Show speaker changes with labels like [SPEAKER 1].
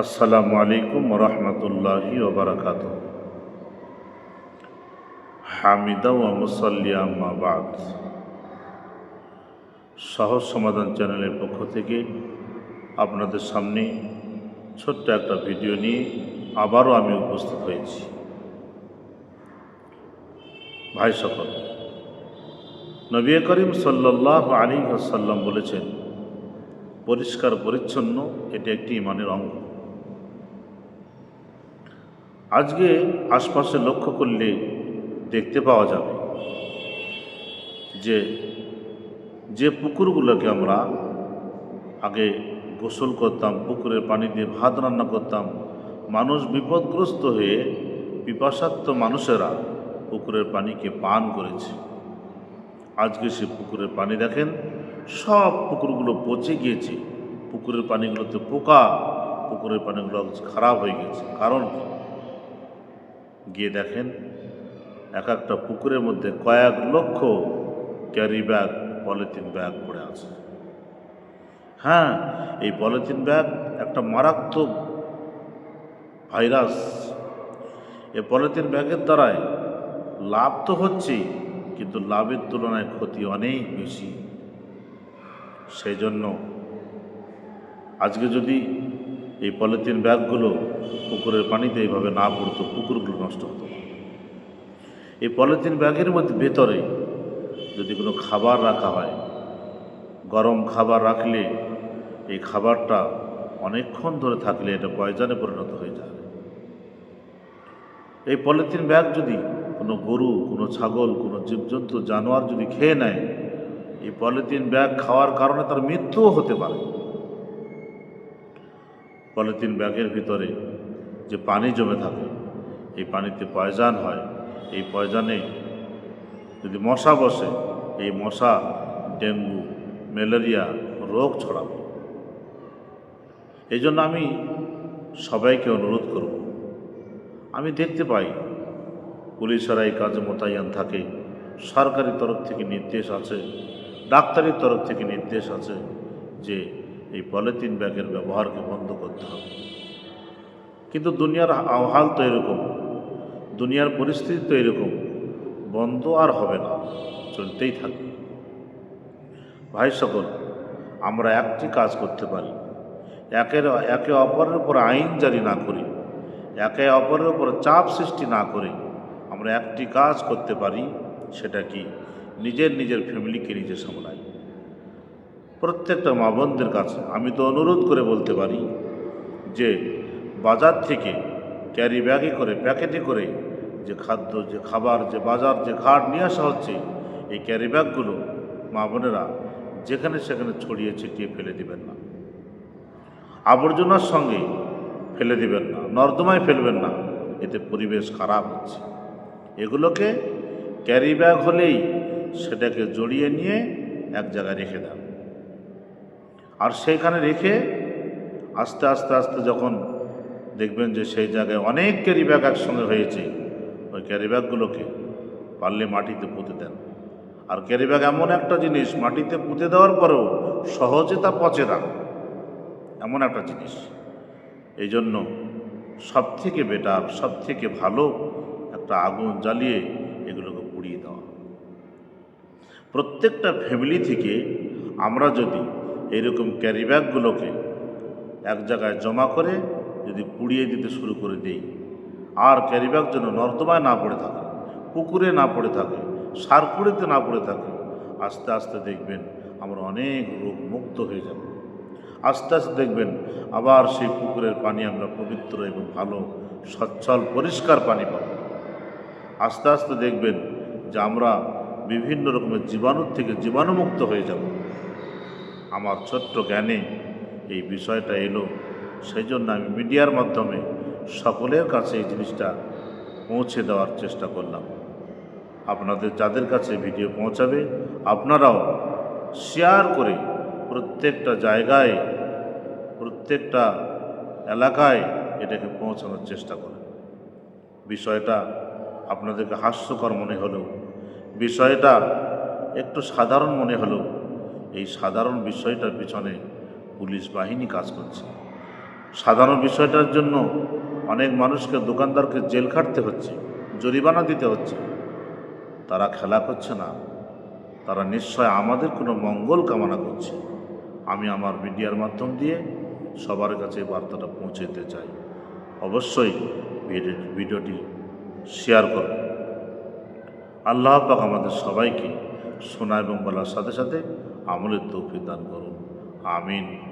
[SPEAKER 1] আসসালামু আলাইকুম রহমতুল্লাহি ওবরাকাত হামিদা ও মুসল্লি আম্মা বাদ। সহজ সমাধান চ্যানেলের পক্ষ থেকে আপনাদের সামনে ছোট্ট একটা ভিডিও নিয়ে আবারও আমি উপস্থিত হয়েছি। ভাই সকল, নবী করিম সাল্লাহ আলী আসাল্লাম বলেছেন, পরিষ্কার পরিচ্ছন্ন এটি একটি ইমানের অঙ্গ। আজকে আশপাশে লক্ষ্য করলে দেখতে পাওয়া যাবে যে যে পুকুরগুলোকে আমরা আগে গোসল করতাম, পুকুরের পানি দিয়ে ভাত রান্না করতাম, মানুষ বিপদগ্রস্ত হয়ে পিপাসাত্ম মানুষেরা পুকুরের পানিকে পান করেছে। আজকে সে পুকুরের পানি দেখেন, সব পুকুরগুলো পচে গিয়েছে। পুকুরের পানিগুলোতে পোকা, পুকুরের পানিগুলো খারাপ হয়ে গেছে কারণ কি? গিয়ে দেখেন এক একটা পুকুরের মধ্যে কয়েক লক্ষ ক্যারি ব্যাগ, পলিথিন ব্যাগ পড়ে আছে হ্যাঁ এই পলিথিন ব্যাগ একটা মারাত্মক ভাইরাস এই পলিথিন ব্যাগের দ্বারাই লাভ তো হচ্ছেই, কিন্তু লাভের তুলনায় ক্ষতি অনেক বেশি সেই জন্য আজকে যদি এই পলিথিন ব্যাগগুলো পুকুরের পানিতে এইভাবে না পড়তো, পুকুরগুলো। এই পলিথিন ব্যাগের মধ্যে ভেতরে যদি কোনো খাবার রাখা হয়, গরম খাবার রাখলে এই খাবারটা অনেকক্ষণ ধরে থাকলে এটা পয়জনে পরিণত হয়ে যায়। এই পলিথিন ব্যাগ যদি কোনো গরু, কোনো ছাগল, কোনো জীবজন্তু, জানোয়ার যদি খেয়ে নেয়, এই পলিথিন ব্যাগ খাওয়ার কারণে তার মৃত্যুও হতে পারে। পলিথিন ব্যাগের ভিতরে যে পানি জমে থাকে, এই পানিতে পয়জান হয় এই পয়জানে যদি মশা বসে, এই মশা, ডেঙ্গু, ম্যালেরিয়া রোগ ছড়াবে। এই জন্য আমি সবাইকে অনুরোধ করব, আমি দেখতে পাই পুলিশেরা এই কাজে মোতায়েন থাকে, সরকারি তরফ থেকে নির্দেশ আছে, ডাক্তারির তরফ থেকে নির্দেশ আছে যে এই পলিথিন ব্যাগের ব্যবহারকে বন্ধ করতে হবে। কিন্তু দুনিয়ার আহ্বাল তো এরকম দুনিয়ার পরিস্থিতি তো এরকম। বন্ধ আর হবে না, চলতেই থাকবে। ভাই সকল, আমরা একটি কাজ করতে পারি। একের একে অপরের উপর আইন জারি না করি, একে অপরের উপর চাপ সৃষ্টি না করে আমরা একটি কাজ করতে পারি, সেটা কি? নিজের নিজের ফ্যামিলিকে নিজে সামলাই। প্রত্যেকটা মা বোনদের কাছে আমি তো অনুরোধ করে বলতে পারি যে, বাজার থেকে ক্যারি ব্যাগে করে, প্যাকেটে করে যে খাদ্য, যে খাবার, যে বাজার, যে ঘাট নিয়ে আসা হচ্ছে, এই ক্যারি ব্যাগগুলো মা বোনেরা যেখানে সেখানে ছড়িয়ে ছিটিয়ে ফেলে দিবেন না। আবর্জনার সঙ্গে ফেলে দিবেন না, নর্দমায় ফেলবেন না, এতে পরিবেশ খারাপ হচ্ছে। এগুলোকে ক্যারি ব্যাগ হলেই সেটাকে জড়িয়ে নিয়ে এক জায়গায় রেখে দেন। আর সেখানে রেখে আস্তে আস্তে আস্তে যখন দেখবেন যে সেই জায়গায় অনেক ক্যারি ব্যাগ একসঙ্গে হয়েছে। ওই ক্যারি ব্যাগগুলোকে পারলে মাটিতে পুঁতে দেন। আর ক্যারি ব্যাগ এমন একটা জিনিস, মাটিতে পুঁতে দেওয়ার পরেও সহজে তা পচে না। এমন একটা জিনিস। এই জন্য সব থেকে বেটার সব থেকে ভালো একটা আগুন জ্বালিয়ে এগুলোকে পুড়িয়ে দেওয়া। প্রত্যেকটা ফ্যামিলি থেকে আমরা যদি এইরকম ক্যারি ব্যাগগুলোকে এক জায়গায় জমা করে যদি পুড়িয়ে দিতে শুরু করে দেই, আর ক্যারি ব্যাগ যেন নর্দমায় না পড়ে থাকে, পুকুরে না পড়ে থাকে, সারকুড়িতে না পড়ে থাকে, আস্তে আস্তে দেখবেন আমরা অনেক রোগ মুক্ত হয়ে যাব। আস্তে আস্তে দেখবেন আবার সেই পুকুরের পানি আমরা পবিত্র এবং ভালো, সচ্ছল, পরিষ্কার পানি পাব। আস্তে আস্তে দেখবেন যে আমরা বিভিন্ন রকমের জীবাণুর থেকে জীবাণুমুক্ত হয়ে যাব। আমার ছোট্ট জ্ঞানে এই বিষয়টা এলো। সেই জন্য আমি মিডিয়ার মাধ্যমে সকলের কাছে এই জিনিসটা পৌঁছে দেওয়ার চেষ্টা করলাম। আপনাদের যাদের কাছে ভিডিও পৌঁছাবে, আপনারাও শেয়ার করে প্রত্যেকটা জায়গায়, প্রত্যেকটা এলাকায় এটাকে পৌঁছানোর চেষ্টা করেন। বিষয়টা আপনাদেরকে হাস্যকর মনে হলেও, বিষয়টা একটু সাধারণ মনে হলেও, এই সাধারণ বিষয়টার পিছনে পুলিশ বাহিনী কাজ করছে। সাধারণ বিষয়টার জন্য অনেক মানুষকে দোকানদারকে জেল খাটতে হচ্ছে, জরিমানা দিতে হচ্ছে। তারা খেলা করছে না। তারা নিশ্চয় আমাদের কোনো মঙ্গল কামনা করছে। আমি আমার মিডিয়ার মাধ্যম দিয়ে সবার কাছে বার্তাটা পৌঁছে দিতে চাই। অবশ্যই ভিডিওটি শেয়ার করুন। আল্লাহ পাক আমাদের সবাইকে শোনা এবং বলার সাথে সাথে আমলের তৌফিক দান করুন। আমিন।